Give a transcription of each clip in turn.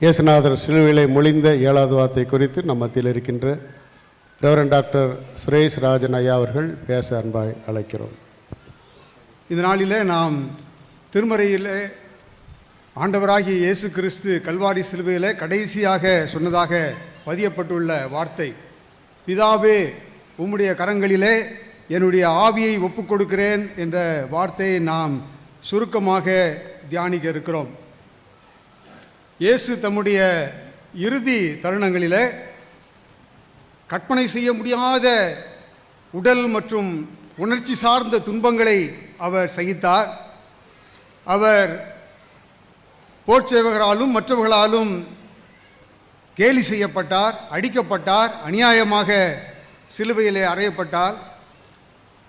இயேசுநாதர் சிலுவிலை மொழிந்த ஏழாவது வார்த்தை குறித்து நம் மத்தியில் இருக்கின்ற ரெவரன் டாக்டர் சுரேஷ் ராஜன் ஐயா அவர்கள் பேச அன்பாய் அழைக்கிறோம். இந்த நாளிலே நாம் திருமறையிலே ஆண்டவராகிய இயேசு கிறிஸ்து கல்வாரி சிலுவையில் கடைசியாக சொன்னதாக பதியப்பட்டுள்ள வார்த்தை பிதாவே உம்முடைய கரங்களிலே என்னுடைய ஆவியை ஒப்புக் கொடுக்கிறேன் என்ற வார்த்தையை நாம் சுருக்கமாக தியானிக்க இருக்கிறோம். இயேசு தம்முடைய இறுதி தருணங்களில் கற்பனை செய்ய முடியாத உடல் மற்றும் உணர்ச்சி சார்ந்த துன்பங்களை அவர் சகித்தார். அவர் போர்ச்சேவகராலும் மற்றவர்களாலும் கேலி செய்யப்பட்டார் அடிக்கப்பட்டார் அநியாயமாக சிலுவையிலே அறையப்பட்டார்.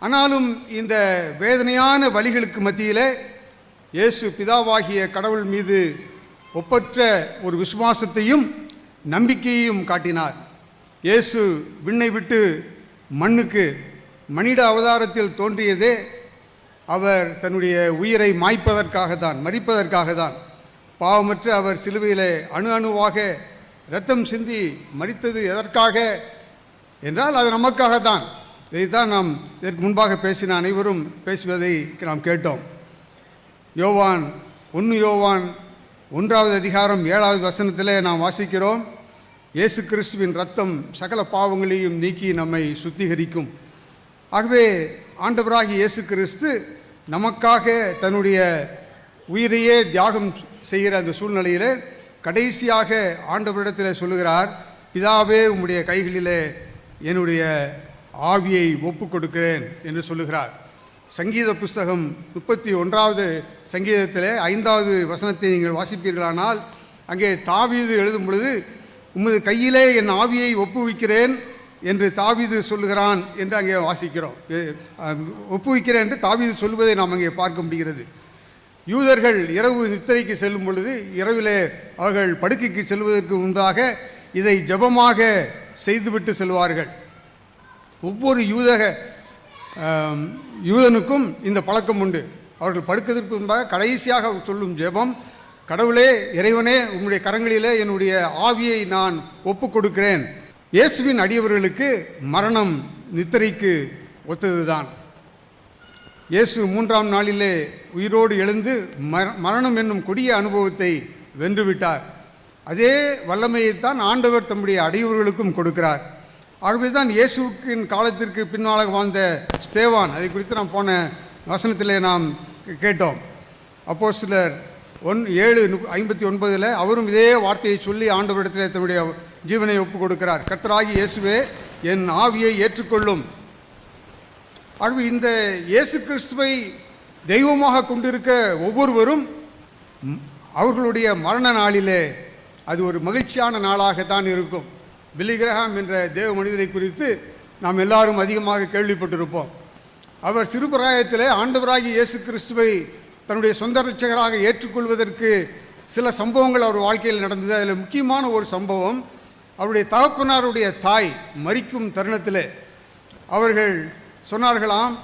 ஆனாலும் இந்த வேதனையான வழிகளுக்கு மத்தியிலே இயேசு பிதாவாகிய கடவுள் மீது ஒப்பற்ற ஒரு விசுவாசத்தையும் நம்பிக்கையையும் காட்டினார். இயேசு விண்ணை விட்டு மண்ணுக்கு மனித அவதாரத்தில் தோன்றியதே அவர் தன்னுடைய உயிரை மாய்ப்பதற்காக தான் மறிப்பதற்காக தான் பாவமற்ற அவர் சிலுவையிலே அணு அணுவாக இரத்தம் சிந்தி மறித்தது எதற்காக? என்றால் அது நமக்காக தான் இதைத்தான் நாம் இதற்கு முன்பாக பேசின அனைவரும் பேசுவதை நாம் கேட்டோம். யோவான் ஒன்று யோவான் ஒன்றாவது அதிகாரம் ஏழாவது வசனத்திலே நாம் வாசிக்கிறோம். இயேசு கிறிஸ்துவின் ரத்தம் சகல பாவங்களையும் நீக்கி நம்மை சுத்திகரிக்கும். ஆகவே ஆண்டவராகி இயேசு கிறிஸ்து நமக்காக தன்னுடைய உயிரையே தியாகம் செய்கிற அந்த சூழ்நிலையிலே கடைசியாக ஆண்டவரிடத்தில் சொல்லுகிறார் பிதாவே உம்முடைய கைகளிலே என்னுடைய ஆவியை ஒப்பு கொடுக்கிறேன் என்று சொல்லுகிறார். சங்கீத புஸ்தகம் முப்பத்தி ஒன்றாவது சங்கீதத்தில் ஐந்தாவது வசனத்தை நீங்கள் வாசிப்பீர்களானால் அங்கே தாவீது எழுதும் பொழுது உமது கையிலே என் ஆவியை ஒப்புவிக்கிறேன் என்று தாவீது சொல்லுகிறான் என்று அங்கே வாசிக்கிறோம். ஒப்புவிக்கிறேன் என்று தாவீது சொல்வதை நாம் அங்கே பார்க்க முடிகிறது. யூதர்கள் இரவு நித்திரைக்கு செல்லும் பொழுது இரவிலே அவர்கள் படுக்கைக்கு செல்வதற்கு முன்பாக இதை ஜெபமாக செய்துவிட்டு செல்வார்கள். ஒவ்வொரு யூதக யூதனுக்கும் இந்த பழக்கம் உண்டு. அவர்கள் படுக்கிறதுக்கு முன்பாக கடைசியாக சொல்லும் ஜெபம் கடவுளே இறைவனே உங்களுடைய கரங்களிலே என்னுடைய ஆவியை நான் ஒப்பு கொடுக்கிறேன் இயேசுவின் அடியவர்களுக்கு மரணம் நித்திரைக்கு ஒத்ததுதான். இயேசு மூன்றாம் நாளிலே உயிரோடு எழுந்து மர- மரணம் என்னும் கொடிய அனுபவத்தை வென்றுவிட்டார். அதே வல்லமையைத்தான் ஆண்டவர் தம்முடைய அடியவர்களுக்கும் கொடுக்கிறார். ஆகவே தான் இயேசுவின் காலத்திற்கு பின்னாளாக வாழ்ந்த ஸ்தேவான். அதை குறித்து நாம் போன வசனத்திலே நாம் கேட்டோம். அப்போ சிலர் ஒன் ஏழு ஐம்பத்தி ஒன்பதில் அவரும் இதே வார்த்தையை சொல்லி ஆண்டவரிடத்தில் தன்னுடைய ஜீவனை ஒப்புக் கொடுக்கிறார் கர்த்தராகி இயேசுவே என் ஆவியை ஏற்றுக்கொள்ளும். ஆகவே இந்த இயேசு கிறிஸ்துவை தெய்வமாக கொண்டிருக்க ஒவ்வொருவரும் அவர்களுடைய மரண நாளிலே அது ஒரு மகிழ்ச்சியான நாளாகத்தான் இருக்கும். பில்லிகிரஹாம் என்ற தேவ மனிதனை குறித்து நாம் எல்லாரும் அதிகமாக கேள்விப்பட்டிருப்போம். அவர் சிறுபிராயத்தில் ஆண்டவராகி இயேசு கிறிஸ்துவை தன்னுடைய சொந்த ரட்சகராக ஏற்றுக்கொள்வதற்கு சில சம்பவங்கள் அவர் வாழ்க்கையில் நடந்தது. அதில் முக்கியமான ஒரு சம்பவம் அவருடைய தகப்பனாருடைய தாய் மறிக்கும் தருணத்திலே. அவர்கள் சொன்னார்களாம்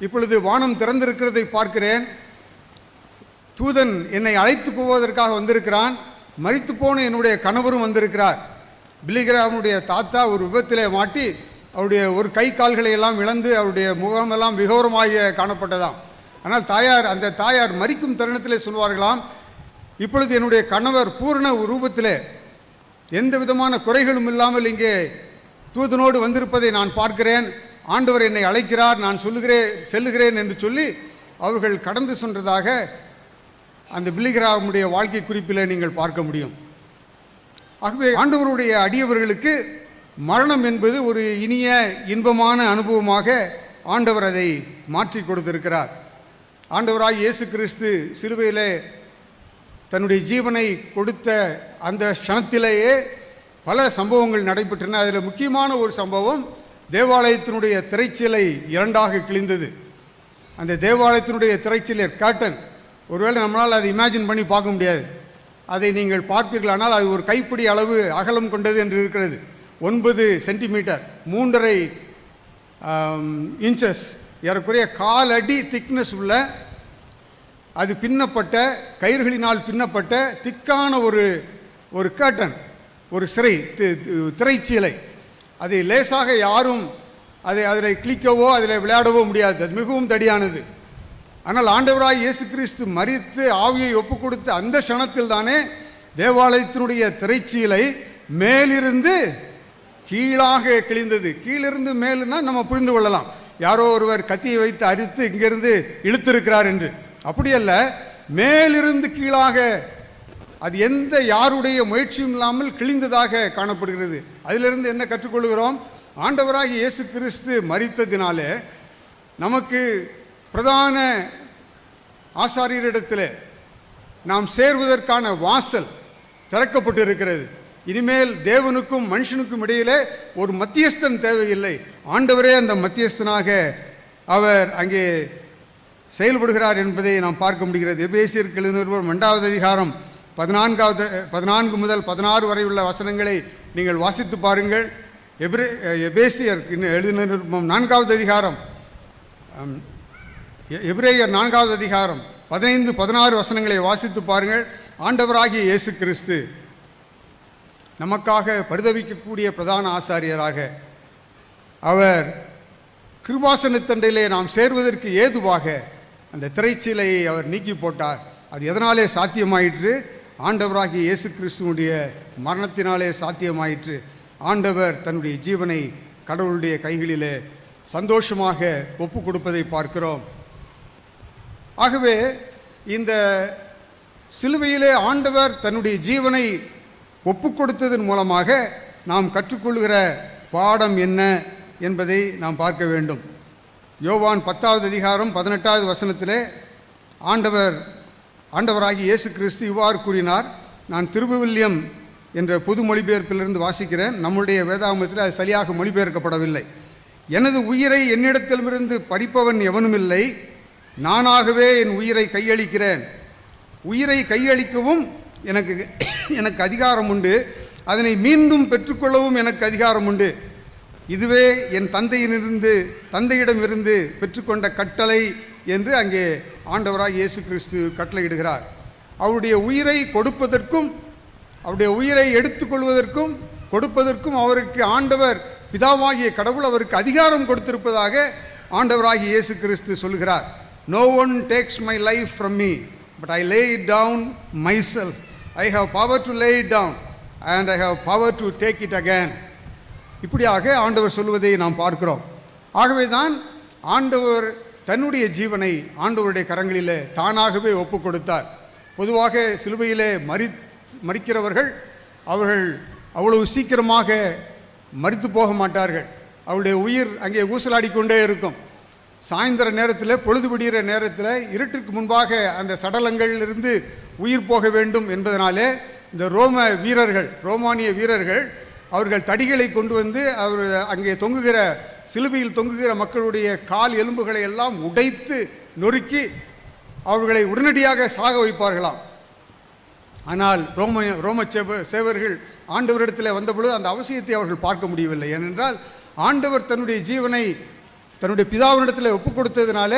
இப்பொழுது வானம் திறந்திருக்கிறதை பார்க்கிறேன். தூதன் என்னை அழைத்து போவதற்காக வந்திருக்கிறான். மறித்து போன என்னுடைய கணவரும் வந்திருக்கிறார். பில்லிகிராமுடைய தாத்தா ஒரு விபத்திலே மாட்டி அவருடைய ஒரு கை கால்களை எல்லாம் இழந்து அவருடைய முகமெல்லாம் விகோரமாக காணப்பட்டதாம். ஆனால் தாயார் அந்த தாயார் மரிக்கும் தருணத்திலே சொல்வார்களாம் இப்பொழுது என்னுடைய கணவர் பூரண ரூபத்திலே எந்த விதமான குறைகளும் இல்லாமல் இங்கே தூதனோடு வந்திருப்பதை நான் பார்க்கிறேன். ஆண்டவர் என்னை அழைக்கிறார் நான் சொல்லுகிறேன் செல்லுகிறேன் என்று சொல்லி அவர்கள் கடந்து சென்றதாக அந்த பில்லிகிராமுடைய வாழ்க்கை குறிப்பில் நீங்கள் பார்க்க முடியும். ஆகவே ஆண்டவருடைய அடியவர்களுக்கு மரணம் என்பது ஒரு இனிய இன்பமான அனுபவமாக ஆண்டவர் அதை மாற்றி கொடுத்திருக்கிறார். ஆண்டவராய் இயேசு கிறிஸ்து சிறுவையில் தன்னுடைய ஜீவனை கொடுத்த அந்த க்ஷணத்திலேயே பல சம்பவங்கள் நடைபெற்றன. அதில் முக்கியமான ஒரு சம்பவம் தேவாலயத்தினுடைய திரைச்சீலை இரண்டாக கிழிந்தது. அந்த தேவாலயத்தினுடைய திரைச்சீலை கேட்டன் ஒருவேளை நம்மளால் அதை இமேஜின் பண்ணி பார்க்க முடியாது. அதை நீங்கள் பார்ப்பீர்களானால் அது ஒரு கைப்பிடி அளவு அகலம் கொண்டது என்று இருக்கிறது. ஒன்பது சென்டிமீட்டர் மூன்றரை இன்ச்சஸ் ஏறக்குறைய காலடி திக்னஸ் உள்ள அது பின்னப்பட்ட கயிறுகளினால் பின்னப்பட்ட திக்கான ஒரு ஒரு கேட்டன் ஒரு சிறை திரைச்சீலை. அதை லேசாக யாரும் அதை அதில் கிளிக்கவோ அதில் விளையாடவோ முடியாது. அது மிகவும் தடியானது. ஆனால் ஆண்டவராய் இயேசு கிறிஸ்து மறித்து ஆவியை ஒப்பு கொடுத்த அந்த க்ஷணத்தில் தானே தேவாலயத்தினுடைய திரைச்சீலை மேலிருந்து கீழாக கிழிந்தது. கீழிருந்து மேலுன்னா நம்ம புரிந்து கொள்ளலாம். யாரோ ஒருவர் கத்தியை வைத்து அரித்து இங்கிருந்து இழுத்திருக்கிறார் என்று. அப்படியல்ல மேலிருந்து கீழாக அது எந்த யாருடைய முயற்சியும் இல்லாமல் கிழிந்ததாக காணப்படுகிறது. அதிலிருந்து என்ன கற்றுக்கொள்கிறோம்? ஆண்டவராகிய இயேசு கிறிஸ்து மறித்ததினாலே நமக்கு பிரதான ஆசாரியரிடத்தில் நாம் சேர்வதற்கான வாசல் திறக்கப்பட்டிருக்கிறது. இனிமேல் தேவனுக்கும் மனுஷனுக்கும் இடையிலே ஒரு மத்தியஸ்தன் தேவையில்லை. ஆண்டவரே அந்த மத்தியஸ்தனாக அவர் அங்கே செயல்படுகிறார் என்பதை நாம் பார்க்க முடிகிறது. எபேசியருக்கு எழுதினவர் இரண்டாவது அதிகாரம் பதினான்காவது பதினான்கு முதல் பதினாறு வரை உள்ள வசனங்களை நீங்கள் வாசித்து பாருங்கள். எபிரே எபேசியர் எழுதின நான்காவது அதிகாரம். எபிரேயர் நான்காவது அதிகாரம் பதினைந்து பதினாறு வசனங்களை வாசித்து பாருங்கள். ஆண்டவராகிய இயேசு கிறிஸ்து நமக்காக பரிதவிக்கக்கூடிய பிரதான ஆசாரியராக. அவர் கிருபாசனத்தண்டையிலே நாம் சேர்வதற்கு ஏதுவாக அந்த திரைச்சீலையை அவர் நீக்கி போட்டார். அது எதனாலே சாத்தியமாயிற்று? ஆண்டவராகிய இயேசு கிறிஸ்துவனுடைய மரணத்தினாலே சாத்தியமாயிற்று. ஆண்டவர் தன்னுடைய ஜீவனை கடவுளுடைய கைகளிலே சந்தோஷமாக ஒப்பு கொடுப்பதை பார்க்கிறோம். ஆகவே இந்த சிலுவையிலே ஆண்டவர் தன்னுடைய ஜீவனை ஒப்பு கொடுத்ததன் மூலமாக நாம் கற்றுக்கொள்கிற பாடம் என்ன என்பதை நாம் பார்க்க வேண்டும். யோவான் பத்தாவது அதிகாரம் பதினெட்டாவது வசனத்திலே ஆண்டவர் ஆண்டவராகி இயேசு கிறிஸ்து இவ்வாறு கூறினார் நான் திருபுவில்யம் என்ற பொது மொழிபெயர்ப்பிலிருந்து வாசிக்கிறேன். நம்முடைய வேதாகமத்தில் அது சரியாக மொழிபெயர்க்கப்படவில்லை. எனது உயிரை என்னிடத்திலிருந்து பறிப்பவன் எவனுமில்லை நானாகவே என் உயிரை கையளிக்கிறேன். உயிரை கையளிக்கவும் எனக்கு எனக்கு அதிகாரம் உண்டு. அதனை மீண்டும் பெற்றுக்கொள்ளவும் எனக்கு அதிகாரம் உண்டு. இதுவே என் தந்தையிலிருந்து தந்தையிடமிருந்து பெற்றுக்கொண்ட கட்டளை என்று அங்கே ஆண்டவராக இயேசு கிறிஸ்து கட்டளையிடுகிறார். அவருடைய உயிரை கொடுப்பதற்கும் அவருடைய உயிரை எடுத்துக்கொள்வதற்கும் கொடுப்பதற்கும் அவருக்கு ஆண்டவர் பிதாவாகிய கடவுள் அவருக்கு அதிகாரம் கொடுத்திருப்பதாக ஆண்டவராகிய இயேசு கிறிஸ்து சொல்கிறார். No one takes my life from me but I lay it down myself I have power to lay it down and I have power to take it again இப்படியாக ஆண்டவர் சொல்வதை நாம் பார்க்கிறோம். ஆகவே தான் ஆண்டவர் தன்னுடைய ஜீவனை ஆண்டவருடைய கரங்களிலே தானாகவே ஒப்பு கொடுத்தார் பொதுவாக சிலுவையிலே மறி மறிக்கிறவர்கள் அவர்கள் அவ்வளவு சீக்கிரமாக மறித்து போக மாட்டார்கள். அவருடைய உயிர் அங்கே ஊசலாடி கொண்டே இருக்கும். சாயந்தர நேரத்தில் பொழுது விடுகிற நேரத்தில் இருட்டிற்கு முன்பாக அந்த சடலங்களிலிருந்து உயிர் போக வேண்டும் என்பதனாலே இந்த ரோம வீரர்கள் ரோமானிய வீரர்கள் அவர்கள் தடிகளை கொண்டு வந்து அவர் அங்கே தொங்குகிற சிலுவையில் தொங்குகிற மக்களுடைய கால் எலும்புகளை எல்லாம் உடைத்து நொறுக்கி அவர்களை உடனடியாக சாக வைப்பார்களாம். ஆனால் ரோம ரோம சேவ சேவர்கள் ஆண்டவரிடத்தில் வந்தபொழுது அந்த அவசியத்தை அவர்கள் பார்க்க முடியவில்லை. ஏனென்றால் ஆண்டவர் தன்னுடைய ஜீவனை தன்னுடைய பிதாவினிடத்தில் ஒப்புக் கொடுத்ததினால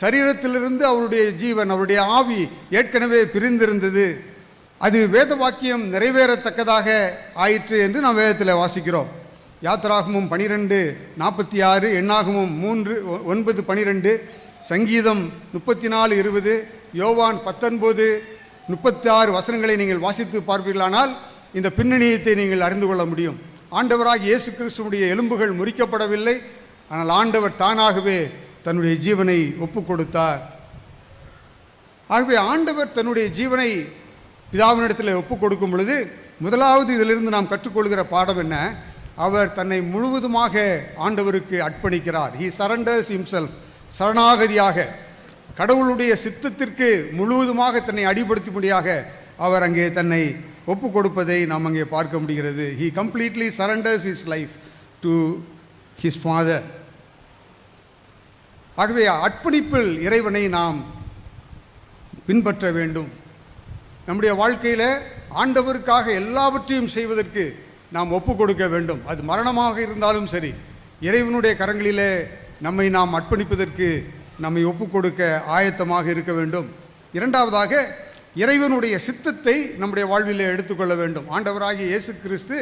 சரீரத்திலிருந்து அவருடைய ஜீவன் அவருடைய ஆவி ஏற்கனவே பிரிந்திருந்தது. அது வேத வாக்கியம் நிறைவேறத்தக்கதாக ஆயிற்று என்று நாம் வேதத்தில் வாசிக்கிறோம். யாத்திராகமும் பனிரெண்டு நாற்பத்தி ஆறு எண்ணாகமும் மூன்று ஒன்பது பனிரெண்டு சங்கீதம் முப்பத்தி நாலு இருபது யோவான் பத்தொன்பது முப்பத்தி ஆறு வசனங்களை நீங்கள் வாசித்து பார்ப்பீர்களானால் இந்த பின்னணியத்தை நீங்கள் அறிந்து கொள்ள முடியும். ஆண்டவராக இயேசு கிறிஸ்துவனுடைய எலும்புகள் முறிக்கப்படவில்லை ஆனால் ஆண்டவர் தானாகவே தன்னுடைய ஜீவனை ஒப்பு கொடுத்தார் ஆகவே ஆண்டவர் தன்னுடைய ஜீவனை பிதாவினிடத்தில் ஒப்பு கொடுக்கும் பொழுது முதலாவது இதிலிருந்து நாம் கற்றுக்கொள்கிற பாடம் என்ன? அவர் தன்னை முழுவதுமாக ஆண்டவருக்கு அர்ப்பணிக்கிறார். ஹி சரண்டர்ஸ் ஹிம்செல்ஃப் சரணாகதியாக. கடவுளுடைய சித்தத்திற்கு முழுவதுமாக தன்னை அடிபடுத்தும்படியாக அவர் அங்கே தன்னை ஒப்பு கொடுப்பதை நாம் அங்கே பார்க்க முடிகிறது. He completely surrenders his life to his father ஆகவே அர்ப்பணிப்பில் இறைவனை நாம் பின்பற்ற வேண்டும். நம்முடைய வாழ்க்கையில் ஆண்டவருக்காக எல்லாவற்றையும் செய்வதற்கு நாம் ஒப்பு கொடுக்க வேண்டும். அது மரணமாக இருந்தாலும் சரி இறைவனுடைய கரங்களிலே நம்மை நாம் அர்ப்பணிப்பதற்கு நம்மை ஒப்பு கொடுக்க ஆயத்தமாக இருக்க வேண்டும். இரண்டாவதாக இறைவனுடைய சித்தத்தை நம்முடைய வாழ்விலே எடுத்துக்கொள்ள வேண்டும். ஆண்டவராகிய இயேசு கிறிஸ்து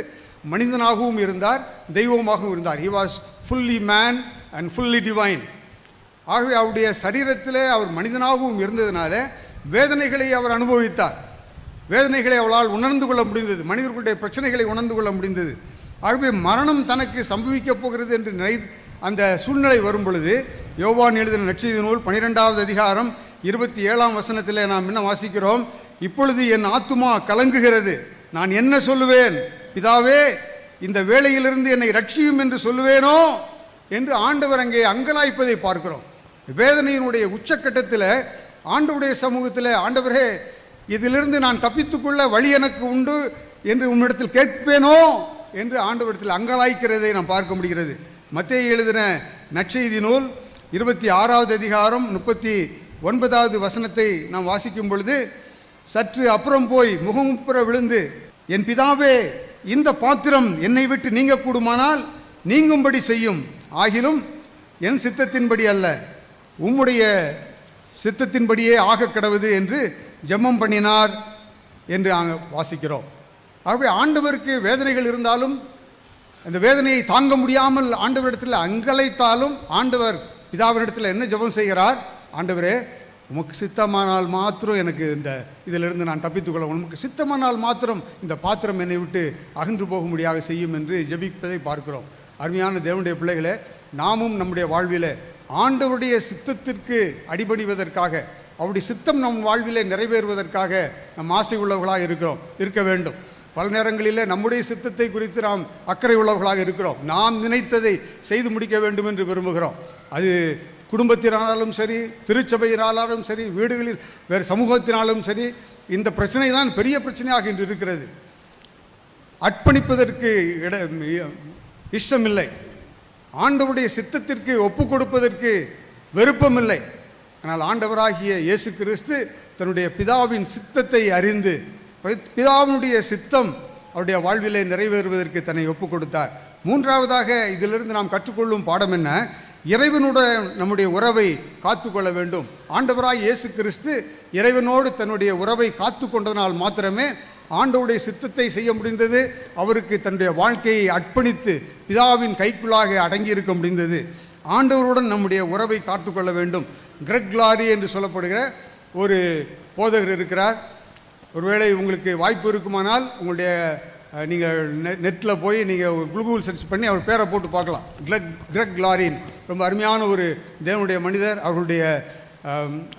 மனிதனாகவும் இருந்தார் தெய்வமாகவும் இருந்தார். He was fully man and fully divine ஆகவே அவருடைய சரீரத்தில் அவர் மனிதனாகவும் இருந்ததினால வேதனைகளை அவர் அனுபவித்தார். வேதனைகளை அவளால் உணர்ந்து கொள்ள முடிந்தது. மனிதர்களுடைய பிரச்சனைகளை உணர்ந்து கொள்ள முடிந்தது. ஆகவே மரணம் தனக்கு சம்பவிக்கப் போகிறது என்று நினை அந்த சூழ்நிலை வரும் பொழுது யோவான் எழுதின நற்செய்தி நூல் பனிரெண்டாவது அதிகாரம் இருபத்தி ஏழாம் வசனத்தில் நாம் என்ன வாசிக்கிறோம்? இப்பொழுது என் ஆத்துமா கலங்குகிறது. நான் என்ன சொல்லுவேன்? பிதாவே இந்த வேலையிலிருந்து என்னை ரட்சியும் என்று சொல்லுவேனோ என்று ஆண்டவர் அங்கே அங்கலாய்ப்பதை பார்க்கிறோம். வேதனையினுடைய உச்சக்கட்டத்தில் ஆண்டவுடைய சமூகத்தில் ஆண்டவரே இதிலிருந்து நான் தப்பித்துக்கொள்ள வழி எனக்கு உண்டு என்று உன்னிடத்தில் கேட்பேனோ என்று ஆண்டவரிடத்தில் அங்கலாய்க்கிறதை நாம் பார்க்க முடிகிறது. மத்திய எழுதின நற்செய்தி நூல் இருபத்தி ஆறாவது அதிகாரம் முப்பத்தி ஒன்பதாவது வசனத்தை நாம் வாசிக்கும் பொழுது சற்று அப்புறம் போய் முகமுப்புற விழுந்து என் பிதாவே இந்த பாத்திரம் என்னை விட்டு நீங்கக்கூடுமானால் நீங்கும்படி செய்யும். ஆகிலும் என் சித்தத்தின்படி அல்ல. உம்முடைய சித்தத்தின்படியே ஆக கிடவது என்று ஜெபம் பண்ணினார் என்று நாங்கள் வாசிக்கிறோம். ஆகவே ஆண்டவருக்கு வேதனைகள் இருந்தாலும் அந்த வேதனையை தாங்க முடியாமல் ஆண்டவரிடத்தில் அங்கலைத்தாலும் ஆண்டவர் பிதாவினிடத்தில் என்ன ஜெபம் செய்கிறார்? ஆண்டவரே உமக்கு சித்தமானால் மாத்திரம் எனக்கு இந்த இதிலிருந்து நான் தப்பித்துக்கொள்ள உமக்கு சித்தமானால் மாத்திரம் இந்த பாத்திரம் என்னை விட்டு அகன்று போகும்படியாக செய்யும் என்று ஜெபிப்பதை பார்க்கிறோம். அருமையான தேவனுடைய பிள்ளைகளே நாமும் நம்முடைய வாழ்வில் ஆண்டவருடைய சித்தத்திற்கு அடிபணிவதற்காக அவருடைய சித்தம் நம் வாழ்விலே நிறைவேறுவதற்காக நம் ஆசை உள்ளவர்களாக இருக்கிறோம் இருக்க வேண்டும். பல நேரங்களில் நம்முடைய சித்தத்தை குறித்து நாம் அக்கறை உள்ளவர்களாக இருக்கிறோம். நாம் நினைத்ததை செய்து முடிக்க வேண்டும் என்று விரும்புகிறோம். அது குடும்பத்தினாலும் சரி திருச்சபையினாலும் சரி வீடுகளில் வேறு சமூகத்தினாலும் சரி இந்த பிரச்சனை தான் பெரிய பிரச்சனையாக இன்று இருக்கிறது. அர்ப்பணிப்பதற்கு இட இஷ்டமில்லை. ஆண்டவருடைய சித்தத்திற்கு ஒப்பு கொடுப்பதற்கு விருப்பமில்லை. ஆனால் ஆண்டவராகிய இயேசு கிறிஸ்து தன்னுடைய பிதாவின் சித்தத்தை அறிந்து பிதாவினுடைய சித்தம் அவருடைய வாழ்விலே நிறைவேறுவதற்கு தன்னை ஒப்பு கொடுத்தார். மூன்றாவதாக இதிலிருந்து நாம் கற்றுக்கொள்ளும் பாடம் என்ன? இறைவனுடன் நம்முடைய உறவை காத்துக்கொள்ள வேண்டும். ஆண்டவராய் இயேசு கிறிஸ்து இறைவனோடு தன்னுடைய உறவை காத்து கொண்டதனால் மாத்திரமே ஆண்டவருடைய சித்தத்தை செய்ய முடிந்தது. அவருக்கு தன்னுடைய வாழ்க்கையை அர்ப்பணித்து பிதாவின் கைக்குள்ளாக அடங்கியிருக்க முடிந்தது. ஆண்டவருடன் நம்முடைய உறவை காத்துக்கொள்ள வேண்டும். கிரெக்லாரி என்று சொல்லப்படுகிற ஒரு போதகர் இருக்கிறார். ஒருவேளை உங்களுக்கு வாய்ப்பு இருக்குமானால் உங்களுடைய நீங்கள் நெ- நெட்டில் போய் நீங்கள் குளுகூல் சர்ச் பண்ணி அவர் பேரை போட்டு பார்க்கலாம். க்ரக் க்ரக் லாரின். ரொம்ப அருமையான ஒரு தேவனுடைய மனிதர் அவருடைய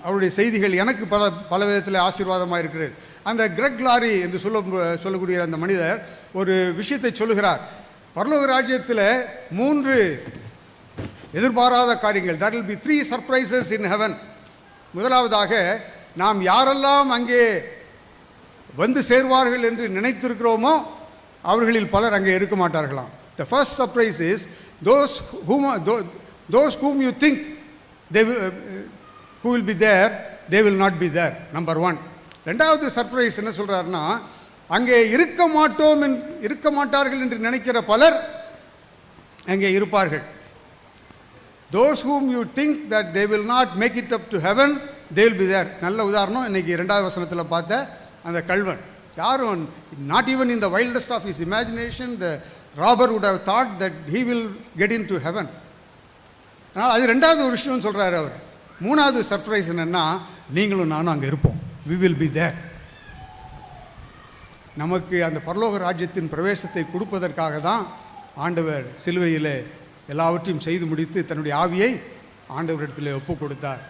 அவருடைய செய்திகள் எனக்கு பல பல விதத்தில் ஆசீர்வாதமாக இருக்கிறது. அந்த க்ரக் லாரி என்று சொல்ல சொல்லக்கூடிய அந்த மனிதர் ஒரு விஷயத்தை சொல்லுகிறார். பரலோக ராஜ்யத்தில் மூன்று எதிர்பாராத காரியங்கள். That will be three surprises in heaven முதலாவதாக நாம் யாரெல்லாம் அங்கே வந்து சேர்வார்கள் என்று நினைத்திருக்கிறோமோ அவர்களில் பலர் அங்கே இருக்க மாட்டார்களாம். The first surprise is those whom those whom you think they who will be there they will not be there number one ரெண்டாவது சர்ப்ரைஸ் என்ன சொல்கிறாருன்னா அங்கே இருக்க மாட்டோம் என் இருக்க மாட்டார்கள் என்று நினைக்கிற பலர் அங்கே இருப்பார்கள். Those whom you think that they will not make it up to heaven they will be there நல்ல உதாரணம் இன்னைக்கு ரெண்டாவது வசனத்தில் பார்த்த அந்த கல்வன் யாரும் not even in the wildest of his imagination the robber would have thought that he will get into heaven அதனால் அது ரெண்டாவது ஒரு விஷயம்னு சொல்கிறாரு அவர். மூணாவது சர்ப்ரைஸ் என்னென்னா நீங்களும் நானும் அங்கே இருப்போம். வி வில் பி தேர் நமக்கு அந்த பரலோக ராஜ்யத்தின் பிரவேசத்தை கொடுப்பதற்காக தான் ஆண்டவர் சிலுவையிலே எல்லாவற்றையும் செய்து முடித்து தன்னுடைய ஆவியை ஆண்டவரிடத்தில் ஒப்பு கொடுத்தார்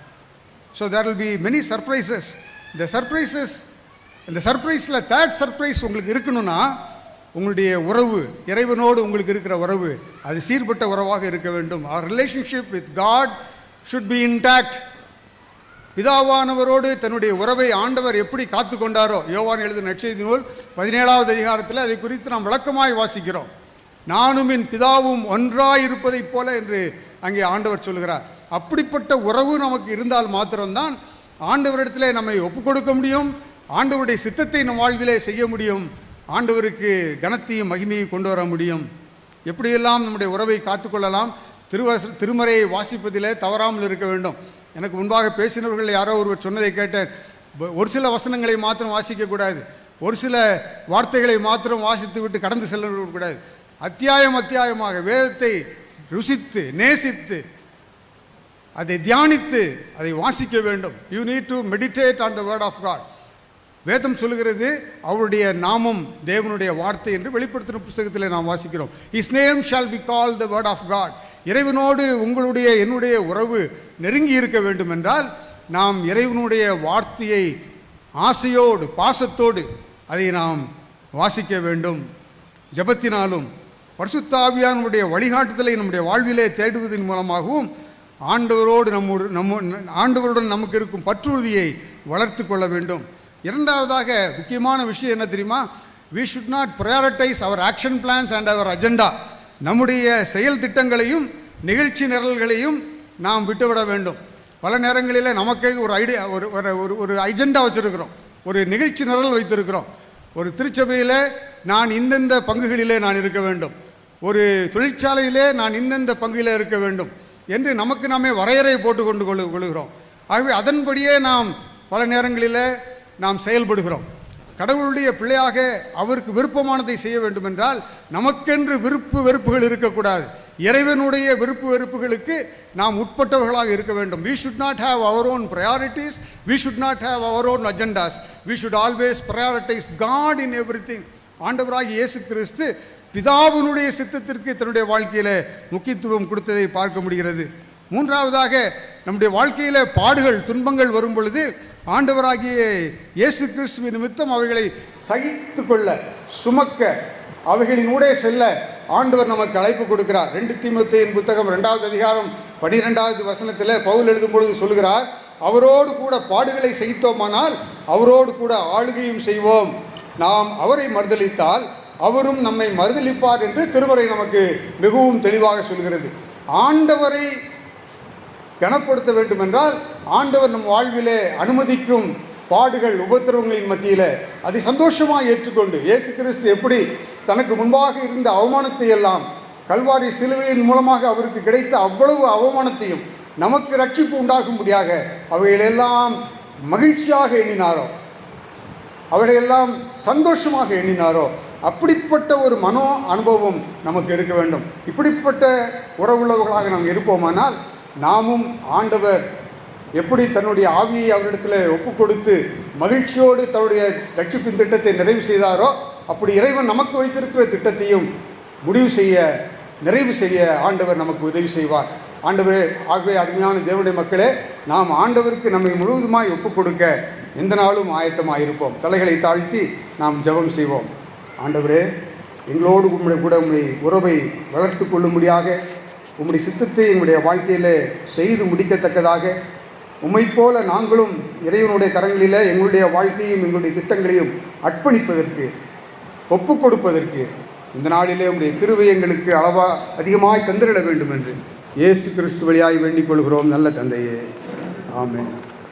so there will be many surprises இந்த சர்ப்ரைசஸ் இந்த சர்ப்ரைஸில் தேர்ட் சர்ப்ரைஸ் உங்களுக்கு இருக்கணும்னா உங்களுடைய உறவு இறைவனோடு உங்களுக்கு இருக்கிற உறவு அது சீர்பட்ட உறவாக இருக்க வேண்டும். Our relationship with God should be intact பிதாவானவரோடு தன்னுடைய உறவை ஆண்டவர் எப்படி காத்து கொண்டாரோ யோவான் எழுதின நற்செய்தி நூல் பதினேழாவது அதிகாரத்தில் அதை குறித்து நாம் விளக்கமாய் வாசிக்கிறோம். நானும் என் பிதாவும் ஒன்றாய் இருப்பதைப் போல என்று அங்கே ஆண்டவர் சொல்கிறார் அப்படிப்பட்ட உறவு நமக்கு இருந்தால் மாத்திரம்தான் ஆண்டவரிடத்தில் நம்மை ஒப்புக் கொடுக்க முடியும். ஆண்டவருடைய சித்தத்தை நம் வாழ்விலே செய்ய முடியும். ஆண்டவருக்கு கனத்தையும் மகிமையும் கொண்டு வர முடியும். எப்படியெல்லாம் நம்முடைய உறவை காத்துக்கொள்ளலாம் திருவச திருமறையை வாசிப்பதிலே தவறாமல் இருக்க வேண்டும். எனக்கு முன்பாக பேசினவர்கள் யாரோ ஒருவர் சொன்னதை கேட்டேன். ஒரு சில வசனங்களை மாத்திரம் வாசிக்கக்கூடாது ஒரு சில வார்த்தைகளை மாத்திரம் வாசித்து விட்டு கடந்து செல்ல கூடாது. அத்தியாயம் அத்தியாயமாக வேதத்தை ருசித்து நேசித்து அதை தியானித்து அதை வாசிக்க வேண்டும். You need to meditate on the word of God வேதம் சொல்லுகிறது அவருடைய நாமம் தேவனுடைய வார்த்தை என்று வெளிப்படுத்தின புஸ்தகத்தில் நாம் வாசிக்கிறோம். His name shall be call the word of God இறைவனோடு உங்களுடைய என்னுடைய உறவு நெருங்கி இருக்க வேண்டும் என்றால் நாம் இறைவனுடைய வார்த்தையை ஆசையோடு பாசத்தோடு அதை நாம் வாசிக்க வேண்டும். ஜெபத்தினாலும் பரிசுத்தாவியானுடைய வழிகாட்டுதலை நம்முடைய வாழ்விலே தேடுவதன் மூலமாகவும் ஆண்டவரோடு நம்மோடு நம்ம ஆண்டவருடன் நமக்கு இருக்கும் பற்றுறுதியை வளர்த்து கொள்ள வேண்டும். இரண்டாவதாக முக்கியமான விஷயம் என்ன தெரியுமா? We should not prioritize our action plans and our agenda நம்முடைய செயல் திட்டங்களையும் நிகழ்ச்சி நிரல்களையும் நாம் விட்டுவிட வேண்டும். பல நேரங்களில் நமக்கே ஒரு ஐடியா ஒரு ஒரு ஒரு ஒரு அஜெண்டா வச்சுருக்கிறோம். ஒரு நிகழ்ச்சி நிரல் வைத்திருக்கிறோம். ஒரு திருச்சபையில் நான் இந்தந்த பங்குகளிலே நான் இருக்க வேண்டும். ஒரு தொழிற்சாலையிலே நான் இந்தந்த பங்கிலே இருக்க வேண்டும் என்று நமக்கு நாமே வரையறை போட்டு கொண்டு கொள்கிறோம். ஆகவே அதன்படியே நாம் பல நேரங்களில் நாம் செயல்படுகிறோம். கடவுளுடைய பிள்ளையாக அவருக்கு விருப்பமானதை செய்ய வேண்டுமென்றால் நமக்கென்று விருப்பு வெறுப்புகள் இருக்கக்கூடாது. இறைவனுடைய விருப்பு வெறுப்புகளுக்கு நாம் உட்பட்டவர்களாக இருக்க வேண்டும். We should not have our own priorities we should not have our own agendas we should always prioritize God in everything ஆண்டவராகி இயேசு கிறிஸ்து பிதாவினுடைய சித்தத்திற்கு தன்னுடைய வாழ்க்கையில் முக்கியத்துவம் கொடுத்ததை பார்க்க முடிகிறது. மூன்றாவதாக நம்முடைய வாழ்க்கையில் பாடுகள் துன்பங்கள் வரும் பொழுது ஆண்டவராகிய இயேசு கிறிஸ்துவின் நிமித்தம் அவைகளை சகித்து கொள்ள சுமக்க அவைகளின் ஊடே செல்ல ஆண்டவர் நமக்கு அழைப்பு கொடுக்கிறார். ரெண்டு தீமத்தையின் புத்தகம் ரெண்டாவது அதிகாரம் பனிரெண்டாவது வசனத்தில் பவுல் எழுதும் பொழுது சொல்கிறார் அவரோடு கூட பாடுகளை சகித்தோமானால் அவரோடு கூட ஆளுகையும் செய்வோம். நாம் அவரை மறுதளித்தால் அவரும் நம்மை மறுதளிப்பார் என்று திருமறை நமக்கு மிகவும் தெளிவாக சொல்கிறது. ஆண்டவரை கனப்படுத்த வேண்டுமென்றால் ஆண்டவர் நம் வாழ்விலே அனுமதிக்கும் பாடுகள் உபத்திரவங்களின் மத்தியில் அதை சந்தோஷமாக ஏற்றுக்கொண்டு இயேசு கிறிஸ்து எப்படி தனக்கு முன்பாக இருந்த அவமானத்தை எல்லாம் கல்வாரி சிலுவையின் மூலமாக அவருக்கு கிடைத்த அவ்வளவு அவமானத்தையும் நமக்கு ரட்சிப்பு உண்டாகும்படியாக அவைகளெல்லாம் மகிழ்ச்சியாக எண்ணினாரோ அவரையெல்லாம் சந்தோஷமாக எண்ணினாரோ அப்படிப்பட்ட ஒரு மனோ அனுபவம் நமக்கு இருக்க வேண்டும். இப்படிப்பட்ட உறவுள்ளவர்களாக நாம் இருப்போமானால் நாமும் ஆண்டவர் எப்படி தன்னுடைய ஆவியை அவரிடத்தில் ஒப்பு கொடுத்து மகிழ்ச்சியோடு தன்னுடைய ரட்சிப்பின் திட்டத்தை நிறைவு செய்தாரோ அப்படி இறைவன் நமக்கு வைத்திருக்கிற திட்டத்தையும் முடிவு செய்ய நிறைவு செய்ய ஆண்டவர் நமக்கு உதவி செய்வார். ஆண்டவரே ஆகவே அருமையான தேவனுடைய மக்களே நாம் ஆண்டவருக்கு நம்மை முழுவதுமாய் ஒப்பு கொடுக்க எந்த நாளும் ஆயத்தமாக இருப்போம் தலைகளை தாழ்த்தி நாம் ஜெபம் செய்வோம். ஆண்டவரே எங்களோடு உங்களுடைய கூட உங்களுடைய உறவை வளர்த்து கொள்ளும்படியாக உம்முடைய சித்தத்தை எங்களுடைய வாழ்க்கையில் செய்து முடிக்கத்தக்கதாக உம்மைப் போல நாங்களும் இறைவனுடைய கரங்களில் எங்களுடைய வாழ்க்கையும் எங்களுடைய திட்டங்களையும் அர்ப்பணிப்பதற்கு ஒப்பு கொடுப்பதற்கு இந்த நாளிலே உம்முடைய கிருவை எங்களுக்கு அளவா அதிகமாய் தந்திரிட வேண்டும் என்று இயேசு கிறிஸ்து வழியாய் வேண்டிக் கொள்கிறோம். நல்ல தந்தையே. ஆமென்.